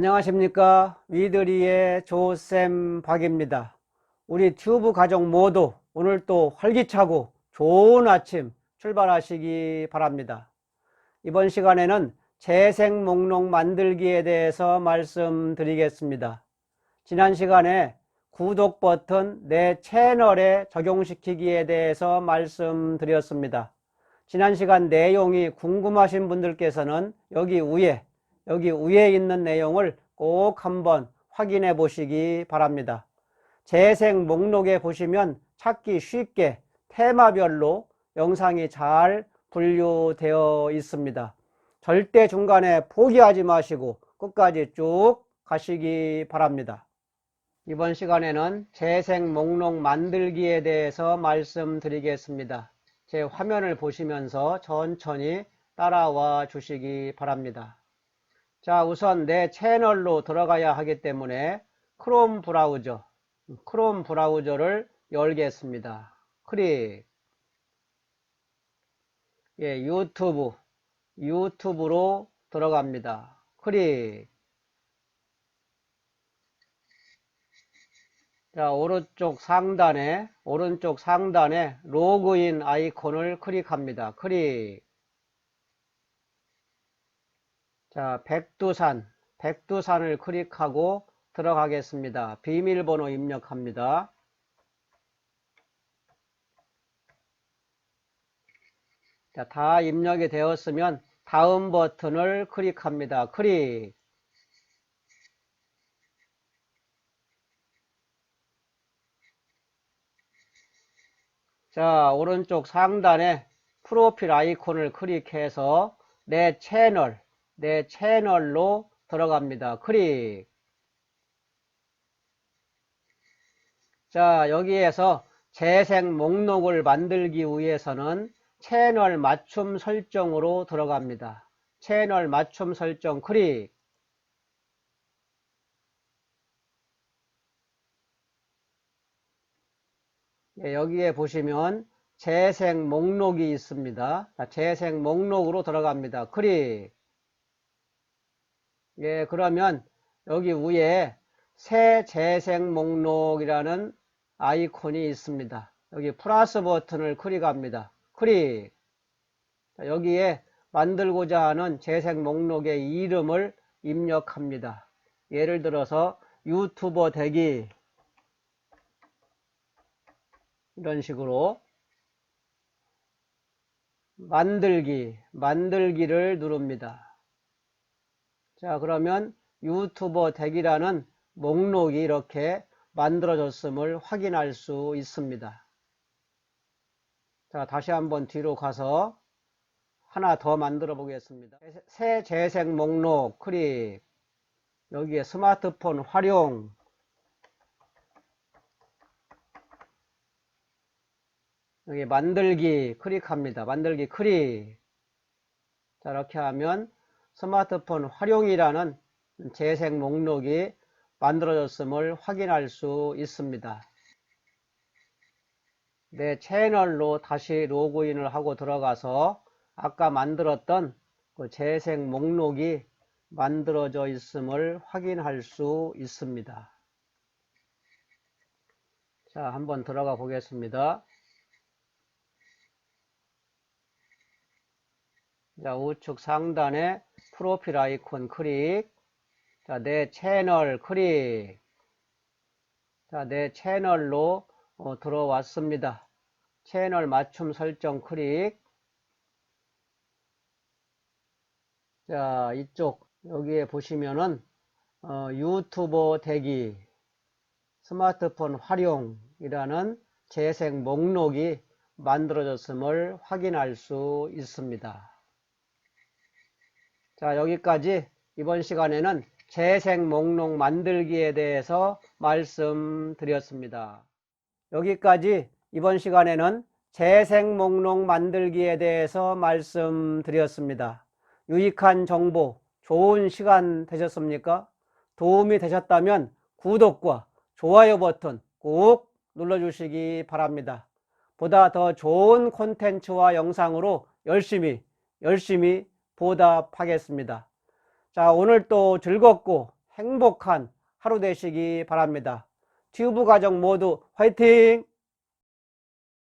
안녕하십니까? 위드리의 조쌤 박입니다. 우리 튜브 가족 모두 오늘 또 활기차고 좋은 아침 출발하시기 바랍니다. 이번 시간에는 재생 목록 만들기에 대해서 말씀드리겠습니다. 지난 시간에 구독 버튼 내 채널에 적용시키기에 대해서 말씀드렸습니다. 지난 시간 내용이 궁금하신 분들께서는 여기 위에 여기 위에 있는 내용을 꼭 한번 확인해 보시기 바랍니다. 재생 목록에 보시면 찾기 쉽게 테마별로 영상이 잘 분류되어 있습니다. 절대 중간에 포기하지 마시고 끝까지 쭉 가시기 바랍니다. 이번 시간에는 재생 목록 만들기에 대해서 말씀드리겠습니다. 제 화면을 보시면서 천천히 따라와 주시기 바랍니다. 자, 우선 내 채널로 들어가야 하기 때문에 크롬 브라우저, 크롬 브라우저를 열겠습니다. 클릭. 예, 유튜브, 유튜브로 들어갑니다. 클릭. 자, 오른쪽 상단에, 오른쪽 상단에 로그인 아이콘을 클릭합니다. 클릭. 자, 백두산, 백두산을 클릭하고 들어가겠습니다. 비밀번호 입력합니다. 자, 다 입력이 되었으면 다음 버튼을 클릭합니다. 클릭. 자, 오른쪽 상단에 프로필 아이콘을 클릭해서 내 채널, 내 채널로 들어갑니다. 클릭. 자, 여기에서 재생 목록을 만들기 위해서는 채널 맞춤 설정으로 들어갑니다. 채널 맞춤 설정 클릭. 예, 여기에 보시면 재생 목록이 있습니다. 자, 재생 목록으로 들어갑니다. 클릭. 예, 그러면 여기 위에 새 재생 목록이라는 아이콘이 있습니다. 여기 플러스 버튼을 클릭합니다. 클릭. 자, 여기에 만들고자 하는 재생 목록의 이름을 입력합니다. 예를 들어서 유튜버 되기 이런 식으로 만들기, 만들기를 누릅니다. 자, 그러면 유튜버 되기라는 목록이 이렇게 만들어졌음을 확인할 수 있습니다. 자, 다시 한번 뒤로 가서 하나 더 만들어 보겠습니다. 새 재생 목록 클릭. 여기에 스마트폰 활용. 여기 만들기 클릭합니다. 만들기 클릭. 자, 이렇게 하면 스마트폰 활용이라는 재생 목록이 만들어졌음을 확인할 수 있습니다. 내 채널로 다시 로그인을 하고 들어가서 아까 만들었던 그 재생 목록이 만들어져 있음을 확인할 수 있습니다. 자, 한번 들어가 보겠습니다. 자, 우측 상단에 프로필 아이콘 클릭. 자, 내 채널 클릭. 자, 내 채널로 어, 들어왔습니다. 채널 맞춤 설정 클릭. 자, 이쪽 여기에 보시면은 어, 유튜버 대기 스마트폰 활용이라는 재생 목록이 만들어졌음을 확인할 수 있습니다. 자, 여기까지 이번 시간에는 재생 목록 만들기에 대해서 말씀드렸습니다. 여기까지 이번 시간에는 재생 목록 만들기에 대해서 말씀드렸습니다. 유익한 정보, 좋은 시간 되셨습니까? 도움이 되셨다면 구독과 좋아요 버튼 꼭 눌러주시기 바랍니다. 보다 더 좋은 콘텐츠와 영상으로 열심히, 열심히 보답하겠습니다. 자, 오늘 또 즐겁고 행복한 하루 되시기 바랍니다. 튜브 가족 모두 화이팅!